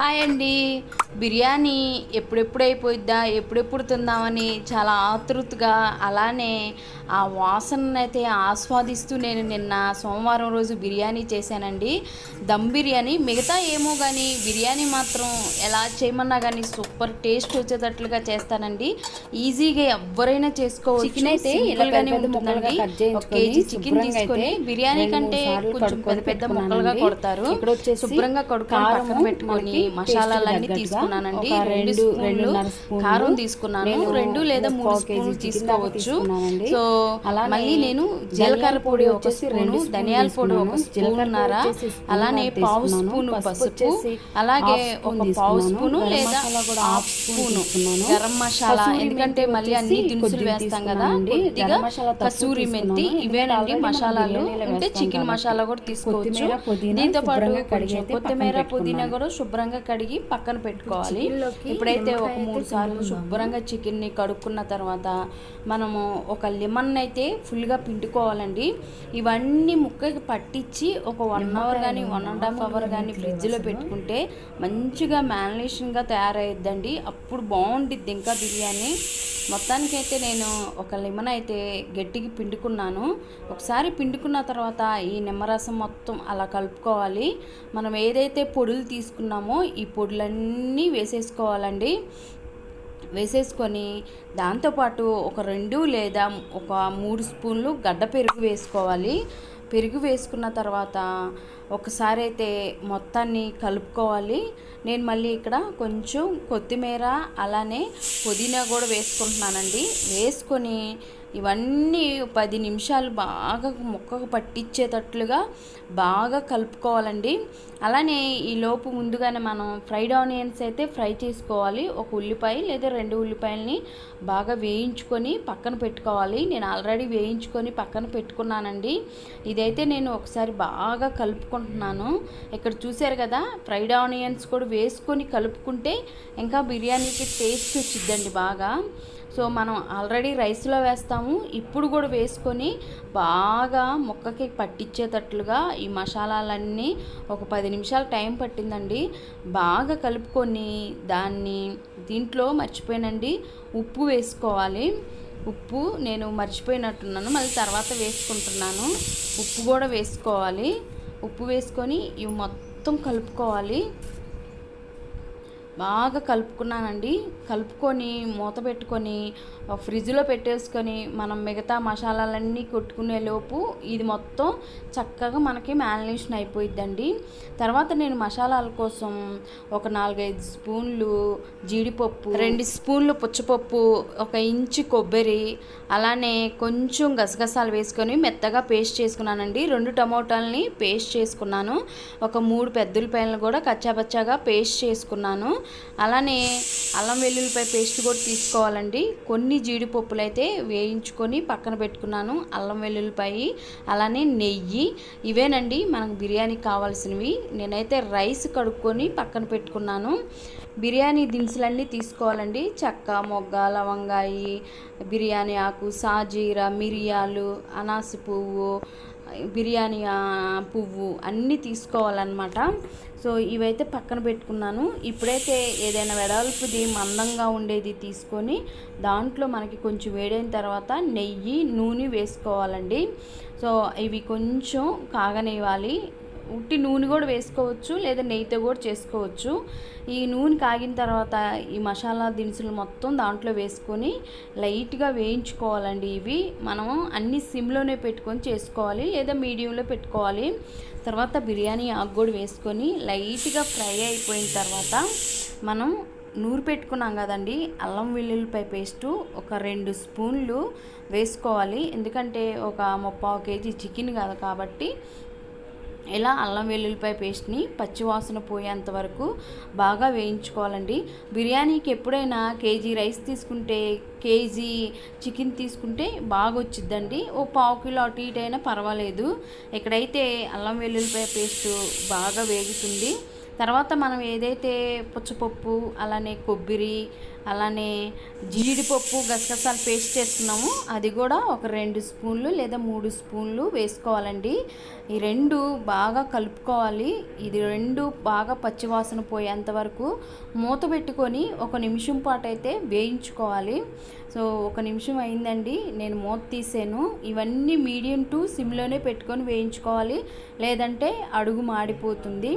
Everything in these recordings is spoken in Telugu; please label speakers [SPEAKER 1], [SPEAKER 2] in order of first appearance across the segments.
[SPEAKER 1] హాయ్ అండి. బిర్యానీ ఎప్పుడెప్పుడు అయిపోయిద్దా ఎప్పుడెప్పుడు తిందామని చాలా ఆతృతగా అలానే ఆ వాసనను అయితే ఆస్వాదిస్తూ నేను నిన్న సోమవారం రోజు బిర్యానీ చేశానండి. దమ్ బిర్యానీ మిగతా ఏమో కానీ బిర్యానీ మాత్రం ఎలా చేయమన్నా కానీ సూపర్ టేస్ట్ వచ్చేటట్లుగా చేస్తానండి. ఈజీగా ఎవరైనా చేసుకోవచ్చు.
[SPEAKER 2] చికెన్ అయితే
[SPEAKER 1] ఉంటుందండి. ఒక కేజీ చికెన్ తీసుకొని బిర్యానీ కంటే కొంచెం పెద్ద పెద్ద ముక్కలుగా. కొడతారు. శుభ్రంగా
[SPEAKER 2] కారము
[SPEAKER 1] పక్కన పెట్టుకొని మసాలాలన్నీ తీసుకున్నానండి రెండు
[SPEAKER 2] రెండు
[SPEAKER 1] కారం తీసుకున్నాను
[SPEAKER 2] నేను
[SPEAKER 1] రెండు లేదా మూడు స్పూన్లు తీసుకోవచ్చు. సో మళ్ళీ నేను జీలకర్ర పొడి ఒక స్పూను ధనియాల పొడి ఒక.
[SPEAKER 2] జీలకర్ర
[SPEAKER 1] అలానే పావు. స్పూను
[SPEAKER 2] పసుపు
[SPEAKER 1] అలాగే ఒక పావు. స్పూను లేదా హాఫ్
[SPEAKER 2] స్పూన్.
[SPEAKER 1] గరం మసాలా ఎందుకంటే మళ్ళీ అన్ని దినుసులు వేస్తాం కదా. కొద్దిగా కసూరి మెంతి. ఇవేనండి మసాలాలు
[SPEAKER 2] వేస్తాం
[SPEAKER 1] చికెన్. మసాలా కూడా తీసుకోవచ్చు దీంతో పాటు కొత్తిమీర పుదీనా. కూడా శుభ్రంగా కడిగి పక్కన పెట్టుకోవాలి. ఇప్పుడైతే ఒక మూడు సార్లు. శుభ్రంగా చికెన్ని కడుక్కున్న తర్వాత మనము ఒక లెమన్ అయితే ఫుల్గా పిండుకోవాలండి. ఇవన్నీ ముక్కకి పట్టించి ఒక వన్ అవర్ కానీ వన్ అండ్ హాఫ్ అవర్ కానీ ఫ్రిడ్జ్లో పెట్టుకుంటే మంచిగా మ్యారినేషన్గా తయారయ్యిద్దండి. అప్పుడు బాగుండిద్ది ఇంకా బిర్యానీ. మొత్తానికైతే నేను ఒక లెమన్ అయితే గట్టికి పిండుకున్నాను. ఒకసారి పిండుకున్న తర్వాత ఈ నిమ్మరసం మొత్తం అలా కలుపుకోవాలి. మనం ఏదైతే పొడులు తీసుకున్నామో ఈ పొడులన్నీ వేసేసుకోవాలండి. వేసేసుకొని దాంతోపాటు ఒక రెండు లేదా ఒక మూడు స్పూన్లు గడ్డ పెరుగు వేసుకోవాలి. పెరుగు వేసుకున్న తర్వాత ఒకసారి అయితే మొత్తాన్ని కలుపుకోవాలి. నేను మళ్ళీ ఇక్కడ కొంచెం కొత్తిమీర అలానే పుదీనా కూడా వేసుకుంటున్నానండి. వేసుకొని ఇవన్నీ పది నిమిషాలు బాగా ముక్కకు పట్టించేటట్లుగా బాగా కలుపుకోవాలండి. అలానే ఈ లోపు ముందుగానే మనం ఫ్రైడ్ ఆనియన్స్ అయితే ఫ్రై చేసుకోవాలి. ఒక ఉల్లిపాయ లేదా రెండు ఉల్లిపాయలని బాగా వేయించుకొని పక్కన పెట్టుకోవాలి. నేను ఆల్రెడీ వేయించుకొని పక్కన పెట్టుకున్నానండి. ఇదైతే నేను ఒకసారి బాగా కలుపుకుంటున్నాను. ఇక్కడ చూశారు కదా ఫ్రైడ్ ఆనియన్స్ కూడా వేసుకొని కలుపుకుంటే ఇంకా బిర్యానీకి టేస్ట్ వచ్చిద్దండి బాగా. సో మనం ఆల్రెడీ రైస్లో వేస్తాము. ఇప్పుడు కూడా వేసుకొని బాగా ముక్కకి పట్టించేటట్లుగా ఈ మసాలాలన్నీ ఒక పది నిమిషాలు టైం పట్టిందండి. బాగా కలుపుకొని దాన్ని దీంట్లో మర్చిపోయానండి ఉప్పు వేసుకోవాలి. ఉప్పు నేను మర్చిపోయినట్టున్నాను. మళ్ళీ తర్వాత వేసుకుంటున్నాను. ఉప్పు కూడా వేసుకోవాలి. ఉప్పు వేసుకొని ఇవి మొత్తం కలుపుకోవాలి. బాగా కలుపుకున్నానండి. కలుపుకొని మూత పెట్టుకొని ఫ్రిడ్జ్లో పెట్టేసుకొని మనం మిగతా మసాలాలన్నీ కొట్టుకునే లోపు ఇది మొత్తం చక్కగా మనకి మ్యాలినేషన్ అయిపోయిద్దండి. తర్వాత నేను మసాలాల కోసం ఒక నాలుగైదు స్పూన్లు జీడిపప్పు రెండు స్పూన్లు పుచ్చపప్పు ఒక ఇంచు కొబ్బరి అలానే కొంచెం గసగసాలు వేసుకొని మెత్తగా పేస్ట్ చేసుకున్నానండి. రెండు టమోటాలని పేస్ట్ చేసుకున్నాను. ఒక మూడు పెద్దలపాయలను కూడా కచ్చాపచ్చాగా పేస్ట్ చేసుకున్నాను. అలానే అల్లం వెల్లుల్లిపాయ పేస్ట్ కూడా తీసుకోవాలండి. కొన్ని జీడిపప్పులు అయితే వేయించుకొని పక్కన పెట్టుకున్నాను. అల్లం వెల్లుల్లిపాయ అలానే నెయ్యి ఇవేనండి మనకు బిర్యానీకి కావాల్సినవి. నేనైతే రైస్ కడుక్కొని పక్కన పెట్టుకున్నాను. బిర్యానీ దినుసులన్నీ తీసుకోవాలండి. చెక్క మొగ్గ లవంగాయి బిర్యానీ ఆకు సాజీర మిరియాలు అనాసి పువ్వు బిర్యానీ పువ్వు అన్నీ తీసుకోవాలన్నమాట. సో ఇవైతే పక్కన పెట్టుకున్నాను. ఇప్పుడైతే ఏదైనా వెడల్పుది మందంగా ఉండేది తీసుకొని దాంట్లో మనకి కొంచెం వేడైన తర్వాత నెయ్యి నూనె వేసుకోవాలండి. సో ఇవి కొంచెం కాగనివ్వాలి. ఉట్టి నూనె కూడా వేసుకోవచ్చు లేదా నెయ్యితో కూడా చేసుకోవచ్చు. ఈ నూనె కాగిన తర్వాత ఈ మసాలా దినుసులు మొత్తం దాంట్లో వేసుకొని లైట్గా వేయించుకోవాలండి ఇవి. మనం అన్ని సిమ్లోనే పెట్టుకొని చేసుకోవాలి లేదా మీడియంలో పెట్టుకోవాలి. తర్వాత బిర్యానీ ఆకు కూడా వేసుకొని లైట్గా ఫ్రై అయిపోయిన తర్వాత మనం నూరు పెట్టుకున్నాం కదండి అల్లం వెల్లుల్లిపాయ పేస్టు ఒక రెండు స్పూన్లు వేసుకోవాలి. ఎందుకంటే ఒక ముప్పావు కేజీ చికెన్ కాదు కాబట్టి ఇలా అల్లం వెల్లుల్లిపాయ పేస్ట్ని పచ్చివాసన పోయేంత వరకు బాగా వేయించుకోవాలండి. బిర్యానీకి ఎప్పుడైనా కేజీ రైస్ తీసుకుంటే కేజీ చికెన్ తీసుకుంటే బాగా వచ్చిద్దండి ఓ పావు కిలో అటు ఇటు అయినా పర్వాలేదు. ఇక్కడైతే అల్లం వెల్లుల్లిపాయ పేస్ట్ బాగా వేగుతుంది తర్వాత మనం ఏదైతే పుచ్చపప్పు అలానే కొబ్బరి అలానే జీడిపప్పు గసగసాలు పేస్ట్ చేసుకున్నాము అది కూడా ఒక రెండు స్పూన్లు లేదా మూడు స్పూన్లు వేసుకోవాలండి. ఈ రెండు బాగా కలుపుకోవాలి. ఇది రెండు బాగా పచ్చివాసన పోయేంత వరకు మూత పెట్టుకొని ఒక నిమిషం పాటు అయితే వేయించుకోవాలి. సో ఒక నిమిషం అయిందండి. నేను మూత తీసాను. ఇవన్నీ మీడియం టు సిమ్లోనే పెట్టుకొని వేయించుకోవాలి. లేదంటే అడుగు మాడిపోతుంది.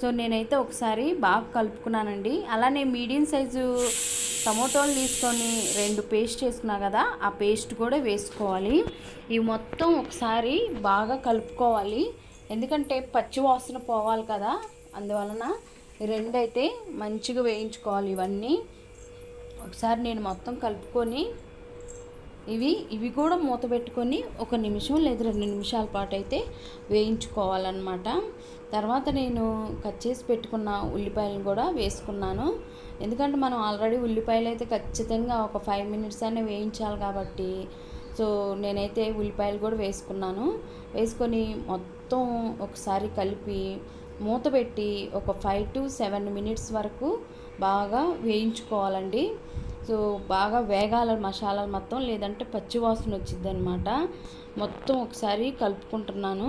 [SPEAKER 1] సో నేనైతే ఒకసారి బాగా కలుపుకున్నానండి. అలానే మీడియం సైజు టమోటాలు తీసుకొని రెండు పేస్ట్ వేసుకున్నా కదా ఆ పేస్ట్ కూడా వేసుకోవాలి. ఇవి మొత్తం ఒకసారి బాగా కలుపుకోవాలి. ఎందుకంటే పచ్చి వాసన పోవాలి కదా అందువలన రెండైతే మంచిగా వేయించుకోవాలి ఇవన్నీ. ఒకసారి నేను మొత్తం కలుపుకొని ఇవి ఇవి కూడా మూత పెట్టుకొని ఒక నిమిషం లేదా రెండు నిమిషాల పాటు అయితే వేయించుకోవాలన్నమాట. తర్వాత నేను కట్ చేసి పెట్టుకున్న ఉల్లిపాయలను కూడా వేసుకున్నాను. ఎందుకంటే మనం ఆల్రెడీ ఉల్లిపాయలు అయితే ఖచ్చితంగా ఒక ఫైవ్ మినిట్స్ అయినా వేయించాలి కాబట్టి. సో నేనైతే ఉల్లిపాయలు కూడా వేసుకున్నాను. వేసుకొని మొత్తం ఒకసారి కలిపి మూత పెట్టి ఒక ఫైవ్ టు సెవెన్ మినిట్స్ వరకు బాగా వేయించుకోవాలండి. సో బాగా వేగాల మసాలాలు మొత్తం లేదంటే పచ్చివాసన వచ్చింది అనమాట మొత్తం ఒకసారి కలుపుకుంటున్నాను.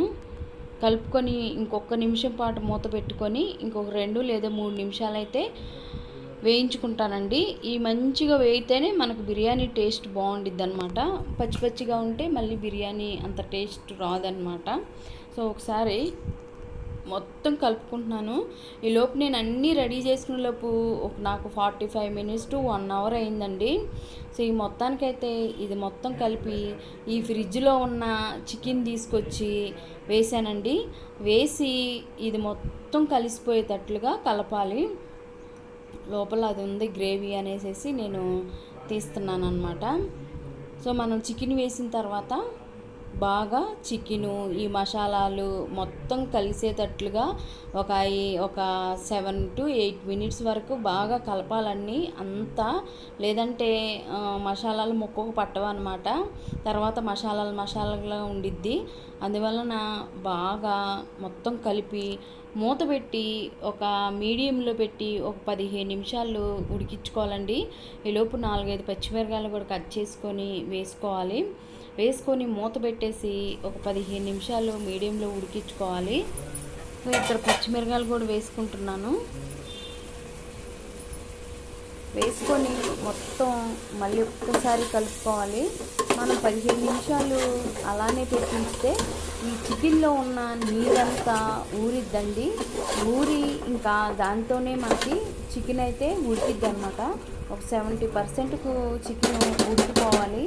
[SPEAKER 1] కలుపుకొని ఇంకొక నిమిషం పాటు మూత పెట్టుకొని ఇంకొక రెండు లేదా మూడు నిమిషాలు అయితే వేయించుకుంటానండి. ఈ మంచిగా వేయితేనే మనకు బిర్యానీ టేస్ట్ బాగుండిద్ది అనమాట పచ్చి పచ్చిగా ఉంటే మళ్ళీ బిర్యానీ అంత టేస్ట్ రాదనమాట సో ఒకసారి మొత్తం కలుపుకుంటున్నాను. ఈలోపు నేను అన్నీ రెడీ చేసుకునే లోపు ఒక నాకు forty five minutes to one hour అయిందండి. సో ఈ మొత్తానికైతే ఇది మొత్తం కలిపి ఈ ఫ్రిడ్జ్లో ఉన్న చికెన్ తీసుకొచ్చి వేసానండి. వేసి ఇది మొత్తం కలిసిపోయేటట్లుగా కలపాలి. లోపల అది ఉంది గ్రేవీ అనేసి నేను తీస్తున్నాను అనమాట సో మనం చికెన్ వేసిన తర్వాత బాగా చికెను ఈ మసాలాలు మొత్తం కలిసేటట్లుగా ఒక ఒక సెవెన్ టు ఎయిట్ మినిట్స్ వరకు బాగా కలపాలండి అంతా. లేదంటే మసాలాలు ముక్కకు పట్టవన్నమాట. తర్వాత మసాలాలు మసాలాగా ఉండిద్ది. అందువలన బాగా మొత్తం కలిపి మూత పెట్టి ఒక మీడియంలో పెట్టి ఒక పదిహేను నిమిషాలు ఉడికించుకోవాలండి. ఈలోపు నాలుగైదు పచ్చిమిరకాయలు కూడా కట్ చేసుకొని వేసుకోవాలి. వేసుకొని మూత పెట్టేసి ఒక పదిహేను నిమిషాలు మీడియంలో ఉడికించుకోవాలి. ఇక్కడ పచ్చిమిరకాయలు కూడా వేసుకుంటున్నాను. వేసుకొని మొత్తం మళ్ళీ ఒక్కసారి కలుపుకోవాలి. మనం పదిహేను నిమిషాలు అలానే పెట్టించితే ఈ చికెన్లో ఉన్న నీరంతా ఊరిద్దండి. ఊరి ఇంకా దాంతోనే మనకి చికెన్ అయితే ఉడికిద్ది అనమాట ఒక సెవెంటీ పర్సెంట్కు చికెన్ ఉడికిపోవాలి.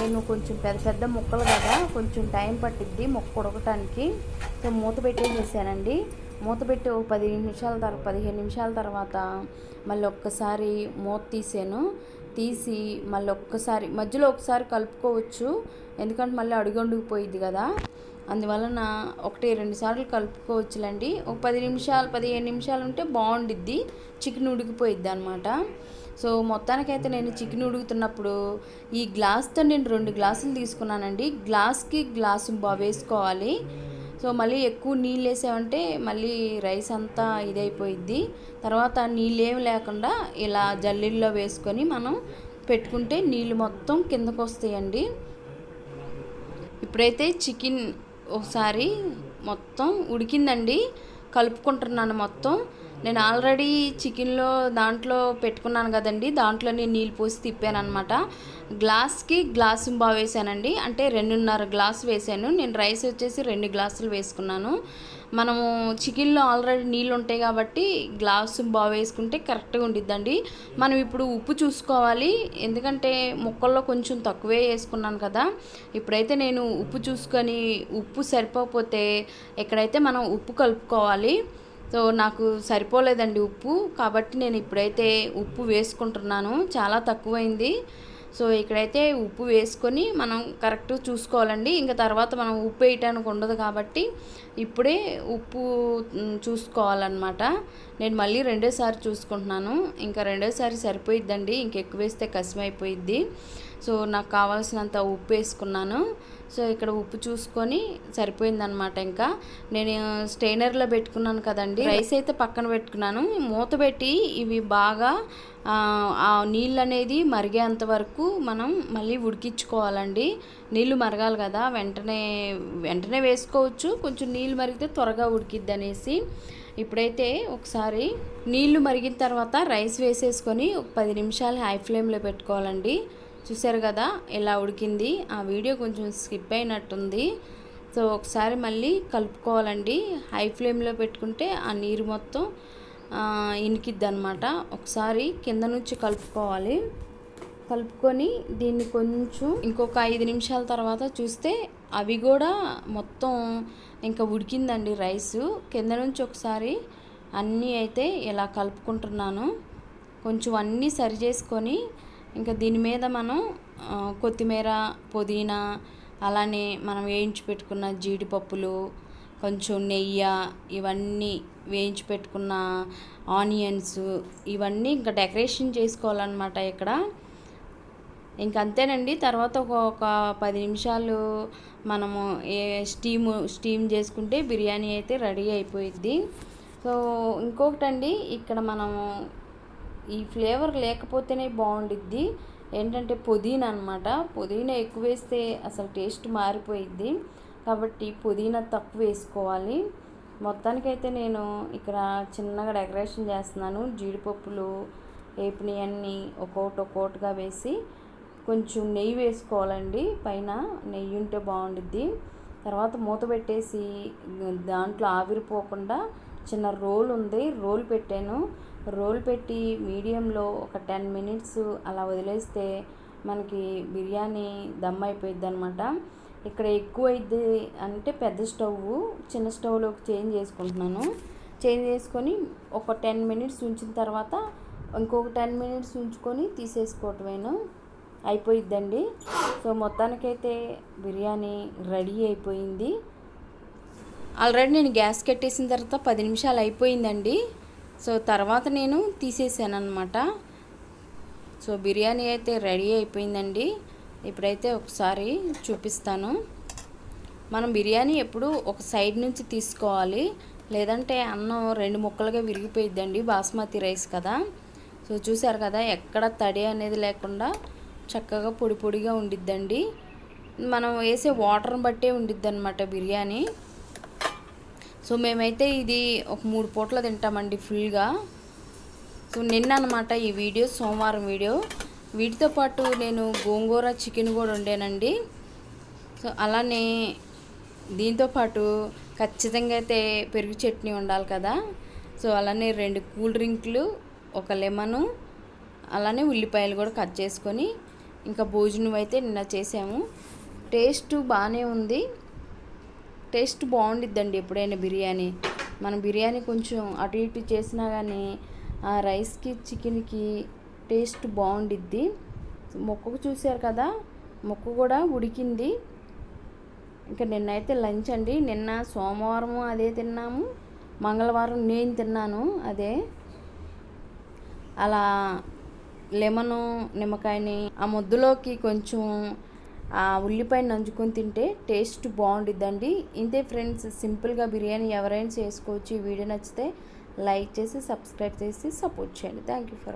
[SPEAKER 1] నేను కొంచెం పెద్ద పెద్ద ముక్కలు కదా కొంచెం టైం పట్టిద్ది ముక్క ఉడకటానికి. సో మూత పెట్టేసేసానండి మూత పెట్టి ఒక పది నిమిషాల తర్వాత పదిహేను నిమిషాల తర్వాత మళ్ళీ ఒక్కసారి మూత తీసాను. తీసి మళ్ళీ ఒక్కసారి మధ్యలో ఒకసారి కలుపుకోవచ్చు. ఎందుకంటే మళ్ళీ అడుగండుకుపోయిద్ది కదా. అందువలన ఒకటి రెండు సార్లు కలుపుకోవచ్చులండి. ఒక పది నిమిషాలు పదిహేను నిమిషాలు ఉంటే బాగుండిద్ది. చికెన్ ఉడికిపోయిద్ది అనమాట సో మొత్తానికైతే నేను చికెన్ ఉడుకుతున్నప్పుడు ఈ గ్లాస్తో నేను రెండు గ్లాసులు తీసుకున్నానండి. గ్లాస్కి గ్లాసు బా వేసుకోవాలి. సో మళ్ళీ ఎక్కువ నీళ్ళు వేసామంటే మళ్ళీ రైస్ అంతా ఇదైపోయిద్ది. తర్వాత నీళ్ళు లేకుండా ఇలా జల్లీల్లో వేసుకొని మనం పెట్టుకుంటే నీళ్ళు మొత్తం కిందకు వస్తాయండి ఇప్పుడైతే చికెన్ ఒకసారి మొత్తం ఉడికిందండి. కలుపుకుంటున్నాను మొత్తం. నేను ఆల్రెడీ చికెన్లో దాంట్లో పెట్టుకున్నాను కదండి. దాంట్లో నేను నీళ్ళు పోసి తిప్పాను అనమాట గ్లాస్కి గ్లాసు బాగా వేసానండి. అంటే రెండున్నర గ్లాస్ వేసాను. నేను రైస్ వచ్చేసి రెండు గ్లాసులు వేసుకున్నాను. మనము చికెన్లో ఆల్రెడీ నీళ్ళు ఉంటాయి కాబట్టి గ్లాసు బాగా వేసుకుంటే కరెక్ట్గా ఉండిద్దండి. మనం ఇప్పుడు ఉప్పు చూసుకోవాలి. ఎందుకంటే ముక్కల్లో కొంచెం తక్కువే వేసుకున్నాను కదా. ఇప్పుడైతే నేను ఉప్పు చూసుకొని ఉప్పు సరిపోకపోతే ఎక్కడైతే మనం ఉప్పు కలుపుకోవాలి సో నాకు సరిపోలేదండి ఉప్పు. కాబట్టి నేను ఇప్పుడైతే ఉప్పు వేసుకుంటున్నాను. చాలా తక్కువైంది. సో ఇక్కడైతే ఉప్పు వేసుకొని మనం కరెక్ట్ చూసుకోవాలండి. ఇంకా తర్వాత మనం ఉప్పు వేయటానికి ఉండదు కాబట్టి ఇప్పుడే ఉప్పు చూసుకోవాలన్నమాట. నేను మళ్ళీ రెండోసారి చూసుకుంటున్నాను. ఇంకా రెండోసారి సరిపోయిద్దండి. ఇంకెక్కువ వేస్తే కసిమైపోయిద్ది. సో నాకు కావాల్సినంత ఉప్పు వేసుకున్నాను. సో ఇక్కడ ఉప్పు చూసుకొని సరిపోయిందనమాట ఇంకా. నేను స్టెయినర్లో పెట్టుకున్నాను కదండి. రైస్ అయితే పక్కన పెట్టుకున్నాను. మూత పెట్టి ఇవి బాగా ఆ, నీళ్ళు అనేది మరిగేంత వరకు మనం మళ్ళీ ఉడికించుకోవాలండి. నీళ్ళు మరగాలి కదా వెంటనే వెంటనే వేసుకోవచ్చు. కొంచెం నీళ్ళు మరిగితే త్వరగా ఉడికిద్ది అనేసి. ఇప్పుడైతే ఒకసారి నీళ్ళు మరిగిన తర్వాత రైస్ వేసేసుకొని ఒక పది నిమిషాలు హై ఫ్లేమ్లో పెట్టుకోవాలండి. చూసారు కదా ఎలా ఉడికింది ఆ వీడియో కొంచెం స్కిప్ అయినట్టుంది. సో ఒకసారి మళ్ళీ కలుపుకోవాలండి. హై ఫ్లేమ్లో పెట్టుకుంటే ఆ నీరు మొత్తం ఇనికిద్ది అనమాట ఒకసారి కింద నుంచి కలుపుకోవాలి. కలుపుకొని దీన్ని కొంచెం ఇంకొక ఐదు నిమిషాల తర్వాత చూస్తే అవి కూడా మొత్తం ఇంకా ఉడికిందండి రైసు. కింద నుంచి ఒకసారి అన్నీ అయితే ఇలా కలుపుకుంటున్నాను. కొంచెం అన్నీ సరి చేసుకొని ఇంకా దీని మీద మనం కొత్తిమీర పుదీనా అలానే మనం వేయించి పెట్టుకున్న జీడిపప్పులు కొంచెం నెయ్యి ఇవన్నీ వేయించి పెట్టుకున్న ఆనియన్స్ ఇవన్నీ ఇంకా డెకరేషన్ చేసుకోవాలన్నమాట ఇక్కడ. ఇంక అంతేనండి. తర్వాత ఒక ఒక పది నిమిషాలు మనము ఏ స్టీమ్ స్టీమ్ చేసుకుంటే బిర్యానీ అయితే రెడీ అయిపోయిద్ది. సో ఇంకొకటండి. ఇక్కడ మనము ఈ ఫ్లేవర్ లేకపోతేనే బాగుండిద్ది. ఏంటంటే పుదీనా అనమాట పుదీనా ఎక్కువ వేస్తే అసలు టేస్ట్ మారిపోయిద్ది. కాబట్టి పుదీనా తక్కువ వేసుకోవాలి. మొత్తానికైతే నేను ఇక్కడ చిన్నగా డెకరేషన్ చేస్తున్నాను. జీడిపప్పులు వేపినవన్నీ ఒక్కొక్కటి ఒక్కొక్కటిగా వేసి కొంచెం నెయ్యి వేసుకోవాలండి. పైన నెయ్యి ఉంటే బాగుండిద్ది. తర్వాత మూత పెట్టేసి దాంట్లో ఆవిరిపోకుండా చిన్న రోల్ ఉంది. రోల్ పెట్టాను. రోల్ పెట్టి మీడియంలో ఒక టెన్ మినిట్స్ అలా వదిలేస్తే మనకి బిర్యానీ దమ్ అయిపోయింది అనమాట ఇక్కడ ఎక్కువ అయింది అంటే పెద్ద స్టవ్ చిన్న స్టవ్లోకి చేంజ్ చేసుకుంటున్నాను. చేంజ్ చేసుకొని ఒక టెన్ మినిట్స్ ఉంచిన తర్వాత ఇంకొక టెన్ మినిట్స్ ఉంచుకొని తీసేసుకోవటమేను. అయిపోయిద్దండి. సో మొత్తానికైతే బిర్యానీ రెడీ అయిపోయింది. ఆల్రెడీ నేను గ్యాస్ కట్టేసిన తర్వాత పది నిమిషాలు అయిపోయిందండి. సో తర్వాత నేను తీసేసాను అనమాట సో బిర్యానీ అయితే రెడీ అయిపోయిందండి. ఇప్పుడైతే ఒకసారి చూపిస్తాను. మనం బిర్యానీ ఎప్పుడు ఒక సైడ్ నుంచి తీసుకోవాలి. లేదంటే అన్నం రెండు ముక్కలుగా విరిగిపోయిద్దండి బాస్మతి రైస్ కదా. సో చూసారు కదా ఎక్కడ తడి అనేది లేకుండా చక్కగా పొడి పొడిగా ఉండిద్దండి. మనం వేసే వాటర్ని బట్టే ఉండిద్ది అనమాట బిర్యానీ. సో మేమైతే ఇది ఒక మూడు పూటలు తింటామండి ఫుల్గా. సో నిన్న అనమాట ఈ వీడియో సోమవారం వీడియో. వీటితో పాటు నేను గోంగూర చికెన్ కూడా వండానండి. సో అలానే దీంతోపాటు ఖచ్చితంగా అయితే పెరుగు చట్నీ ఉండాలి కదా. సో అలానే రెండు కూల్ డ్రింక్లు ఒక లెమను అలానే ఉల్లిపాయలు కూడా కట్ చేసుకొని ఇంకా భోజనం అయితే నిన్న చేసాము. టేస్ట్ బాగానే ఉంది. టేస్ట్ బాగుండిద్దండి ఎప్పుడైనా బిర్యానీ. మనం బిర్యానీ కొంచెం అటు ఇటు చేసినా కానీ ఆ రైస్కి చికెన్కి టేస్ట్ బాగుండిద్ది. మొక్కకు చూశారు కదా మొక్క కూడా ఉడికింది. ఇంకా నిన్నైతే లంచ్ అండి. నిన్న సోమవారం అదే తిన్నాము. మంగళవారం నేను తిన్నాను అదే. అలా లెమను నిమ్మకాయని ఆ ముద్దులోకి కొంచెం ఉల్లిపాయ నంచుకొని తింటే టేస్ట్ బాగుండిద్దండి. ఇంతే ఫ్రెండ్స్ సింపుల్గా బిర్యానీ ఎవరైనా చేసుకోవచ్చు. ఈ వీడియో నచ్చితే లైక్ చేసి సబ్స్క్రైబ్ చేసి సపోర్ట్ చేయండి. Thank you for